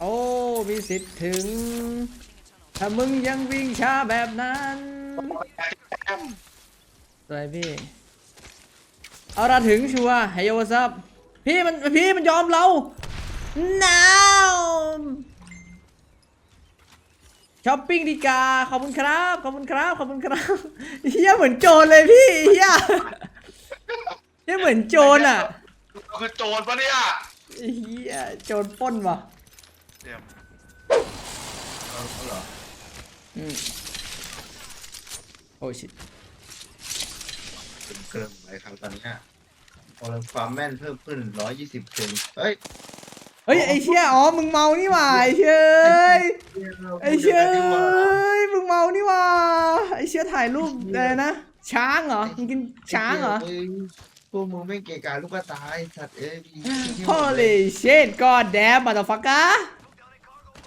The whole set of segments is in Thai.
โอ้มีสิทธิ์ถึง ถ้ามึงยังวิ่งช้าแบบนั้นอะไรพี่ เอาละถึงชัวร์เฮยโอซับพี่มันพี่มันยอมเรา now ช้อปปิ้งดีกา ขอบคุณครับ ขอบคุณครับ ขอบคุณครับเฮียเหมือนโจรเลยพี่เฮียเฮียเหมือนโจรอะคือโจรปะเนี่ยเฮียโจรปล้นว่ะ เดี๋ยวเอาเหรออืมโอ้ชิตเป็นเกินไปครับตอนเนี้ยพอเราความแม่นเพิ่มขึ้นร้อยยี่สิบเซนเฮ้ยเฮ้ยไอเชี่ยอ๋อมึงเมานี่หว่าไอเชี่ยไอเชี่ยมึงเมานี่หว่าไอเชี่ยถ่ายรูปอะไรนะช้างเหรอมึงกินช้างเหรอพวกมึงไม่เกะกะลูกกระตายสัตว์เอ้ย Holy shit god damn motherfucker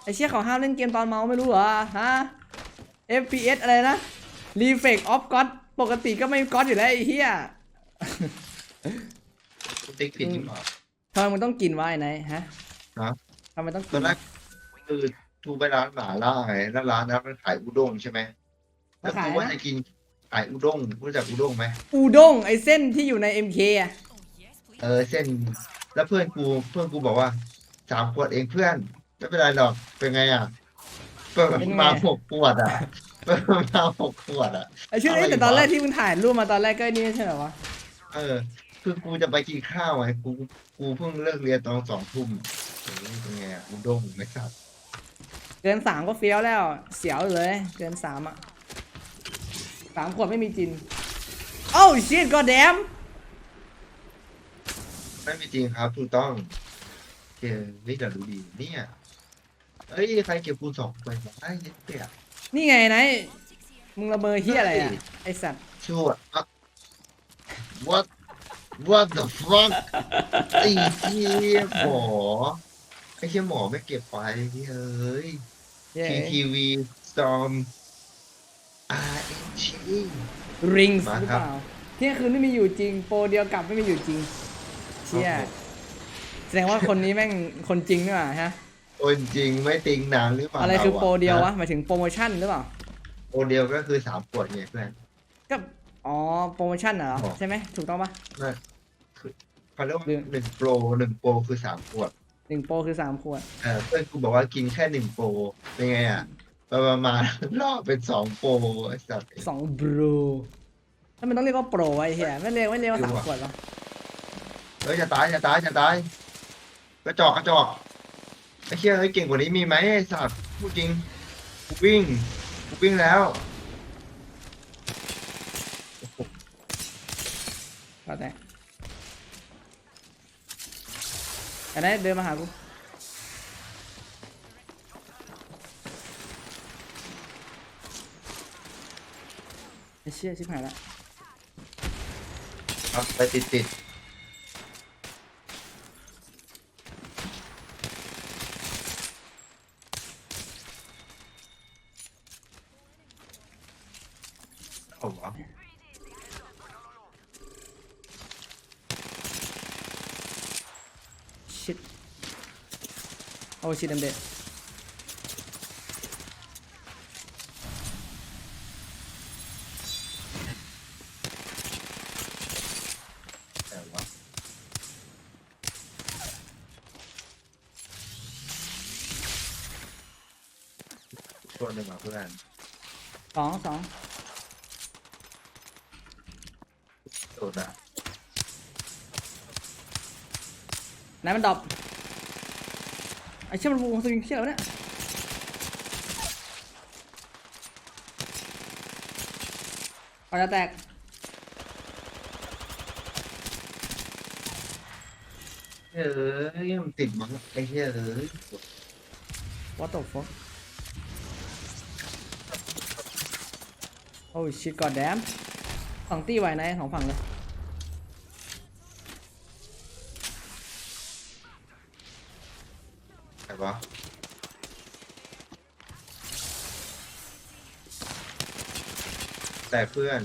ไอเชี่ยเขาห้ามเล่นเกมตอนเมาไม่รู้เหรอฮะ FPS อะไรนะ Reflect of God ปกติก็ไม่ God อยู่แล้วไอ้เหี้ยติ๊กผิดจริงเหรอทำไมมึงต้องกินวะไอ้ไหนฮะฮะ ทำไมต้องตกิอนนแรกคือทูไปร้านหมาล่าไงแล้วร้านนั้นมันขายอุด้งใช่ไหมแล้วกูว่าจะกินขายอุด้งรู้จักอุด้งไหมอูด้งไอเส้นที่อยู่ใน MK อะเออเส้น แล้วเพื่อนกูเพื่อนกูบอกว่าสามขวดเองเพื่อน ไม่เป็นไรหรอกเป็นไงอะเปิดเป็นไง มาหกขวดอะเปิดมาหกขวดอะไอชื่ออะไรนี้แต่ตอนวะแรกที่มึงถ่ายรูปมาตอนแรกก็ไอ้นี่ไม่ใช่เหรอวะเออ คือกูจะไปกินข้าวไงกูกูเพิ่งเลิกเรียนตอนสองทุ่มเฮ้ยเป็นไงอะอุด้งไม่สับเกินสามก็เฟี้ยวแล้ว เสียวเลย เกินสามอะสามขวดไม่มีจินโอ้ shit god damn ไม่มีจริงครับถูกต้องเฮ้ยนี่แต่รู้ดีเนี่ย เอ้ยใครเก็บคูณสองไปมาไอ้เหี้ยเปียนี่ไงไหนมึงระเบอเฮียอะไรอะ ไอสัตว์ ชั่วอะ what what the fuck ไอ้เหี้ยหมอไอ้เหี้ยหมอไม่เก็บไปเฮ้ย เย้ TTV Storm RNG ริงมาหรือครับเปล่าเที่ยงคืนไม่มีอยู่จริง โปรเดียวกลับไม่มีอยู่จริง เชี่ยแสดงว่าคนนี้แม่งคนจริงนี่หว่าฮะ คนจริงไม่ติงนานหรือเปล่าอะไรคือโปรเดียววะฮหมายถึงโปรโมชั่นหรือเปล่าโปรเดียวก็คือสามขวดไงเพื่อน ก็อ๋อโปรโมชั่นเหรออ๋อใช่ไหมถูกต้องปะ เขาเรียกว่าหรือหนึ่งโปรหนึ่งโปรคือสามขวดหนึ่งโปรคือสามขวดเออเพื่อนกูบอกว่ากินแค่หนึ่งโปรเป็นไงอะไปประมาณรอบเป็นสองโปรไอ้สัตว์ สองบรูถ้ามันต้องเรียกว่าโปรไว้เฮียไม่เรียกไม่เรียกว่าไม่สามรู้อะขวดหรอเฮ้ยจะตายจะตายจะตายกระจอกกระจอก ไอ้เชี่ยเฮ้ยเก่งกว่านี้มีไหมไอ้สัตว์พูดจริงกูวิ่งกูวิ่งแล้วก็แต่อันนั้นเดินมาหากูไอ้เชี่ยชิบหายละ ครับไปติดติด เอาวะชิดโอ้ชิดเดมเดะแต่วะตัวหนึ่งมาเพื่อนสองสอง ตัวนะไหนมันดรอปไอ้เชี่ยมันวงสวิงเชี่ยแล้วเนี่ยก่อนจะแตกเอ้ยมันติดมั้งไอ้เหี้ยเอ้ย What the fuck โอ้ชิด กอดแดมสองตีไว้ในสองฝั่งเลยไหนวะแต่เพื่อน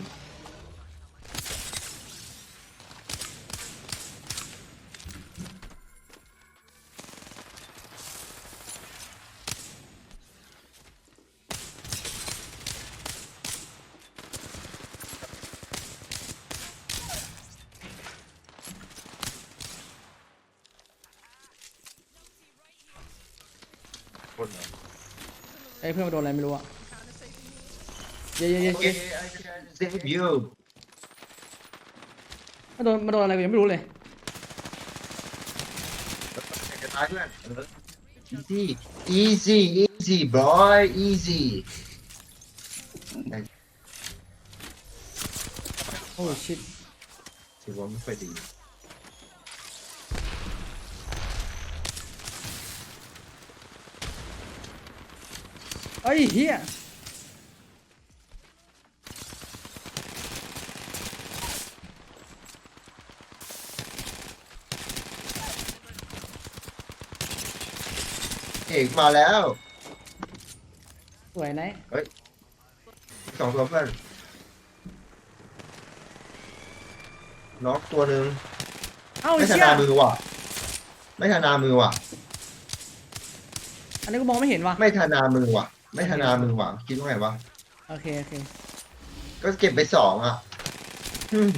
อ้ยเพื่อนมาโดนอะไรไม่รู้อะเย้เย้เย้โอเคเย้ I can save you มาโดนมาโดนอะไรกูยังไม่รู้เลย จะตายเพื่อนเออ easy easy easy boy easy โอ้ชิตถือว่าไม่ค่อยดี เอ้ยเฮียเอกมาแล้วสวยไหนสองตัวเพื่อนน็อกตัวหนึ่งเอ้าไม่ธเชี่ยนามือว่ะ ไม่ธนามือว่ะ อันนี้กูมองไม่เห็นว่ะ ไม่ธนามือว่ะ ไม่ธนามือว่ะคิดว่าไงวะ โอเค โอเค ก็เก็บไปสองอะอืม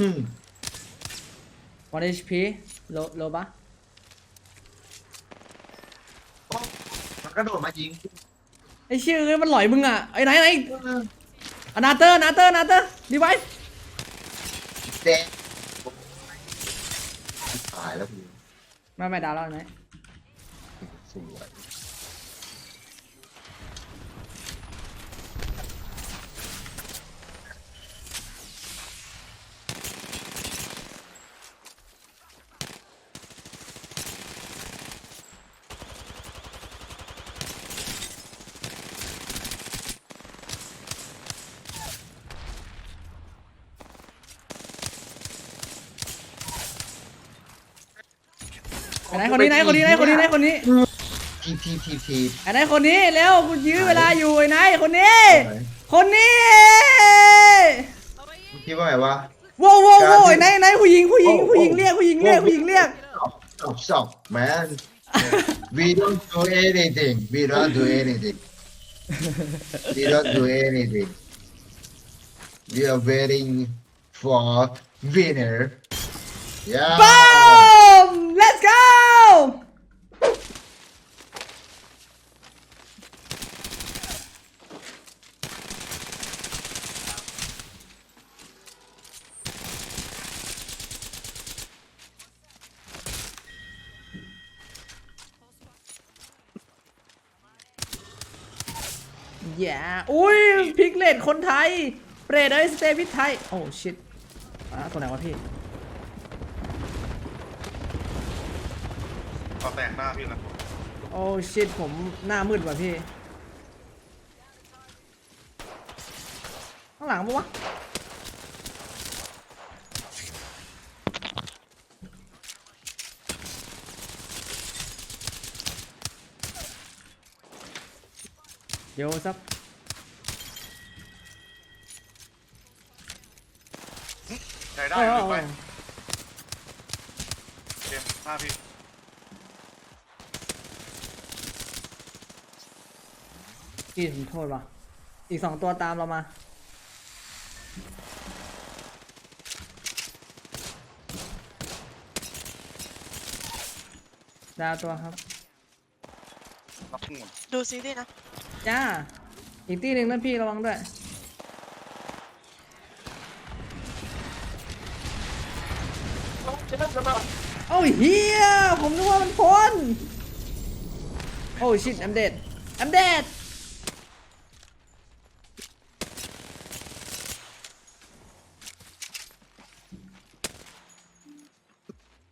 อืมวัน HP โลโลปะมันกระโดดมายิงไอ้เชี่ยเอ้ยมันหลอยมึงอะไอ้ไหนไหนอนาเตอร์นาเตอร์นาเตอร์ดีไวซ์เจ๊ตายแล้วกูไม่ไม่ดาวแล้วไหนสวย ไอ้ไหนคนนี้ไหนคนนี้ไหนคนนี้ไหนคนนี้ทีทีทีทีไอ้ไหนคนนี้แล้วกูยื้อเวลาอยู่ไอ้ไหนคนนี้ คนนี้คิดว่าไงวะโว้วโว้วโว้วไอ้ไหนไหนผู้หญิงผู้หญิงผู้หญิงเรียกผู้หญิงเรียกผู้หญิงเรียก stop stop man we don't do anything we don't do anything we don't do anything we are waiting for winner yeah ป o m let's go อย่าอุ้ยพิกเลตคนไทย เปรดเอ้ยสเตวิทไทย โอ้ชิตอะตัวไหนวะพี่ ก็แตกหน้าพี่นะโอ้ชิตผมหน้ามืดว่ะพี่ ข้างหลังปะวะ เดี๋ยวสักใช้ได้เอหอรือเอไปอเกมหน้าพี่ พี่ผมโทษว่ะ อีกสองตัวตามเรามา ดาวตัวครับรับหมุนดูซีรีส์นะจ้า อีกตีหนึ่งนะพี่ระวังด้วย โอ้ยเฮียผมนึกว่ามันพ้นโอ้ชิต I'm dead I'm dead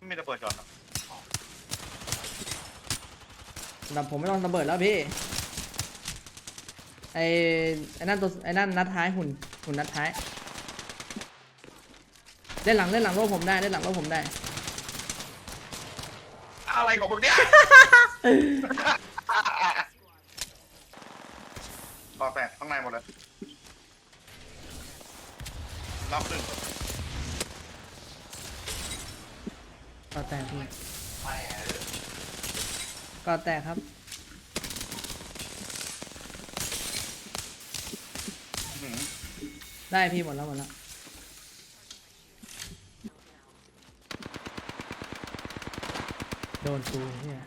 ไม่ได้เปิดก่อนครับ สำหรับผมไม่ต้องระเบิดแล้วพี่ ไอ้ไอ้นั่นตัวไอ้นั่นนัดท้ายหุ่นหุ่นนัดท้ายเล่นหลังเล่นหลังรถผมได้เล่นหลังรถผมได้ อะไรของมึงเนี่ยก็แตกข้างในหมดเลยรับหนึ่งก็แตกพี่ ก่อแตกครับ ได้พี่หมดแล้วหมดแล้ว โดนกูเนี่ย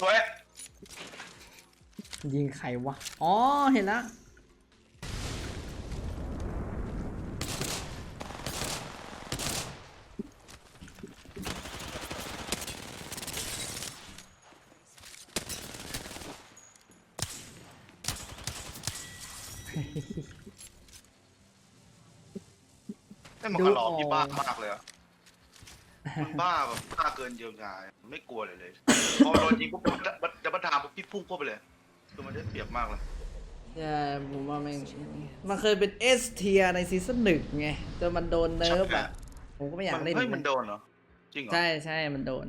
สวยยิงใครวะ อ๋อ เห็นแล้ว นี่มันดูกระหลอกออกที่บ้ามากเลยอะมันบ้าแบบบ้าเกินเยียวยาไม่กลัวเลยเลย พอโดนยิงปุ๊บมันจะมาถามปุ๊บพี่พุ่งเข้าไปเลย คือมันได้เปรียบมากเลย ใช่ผมว่าแม่งมันเคยเป็นเอสเทียในซีซั่นหนึ่งไงจนมันโดนเนิร์ฟอะ ผมก็ไม่อยากเล่นเฮ้ยมันโดนเหรอ จริงเหรอ ใช่ใช่มันโดน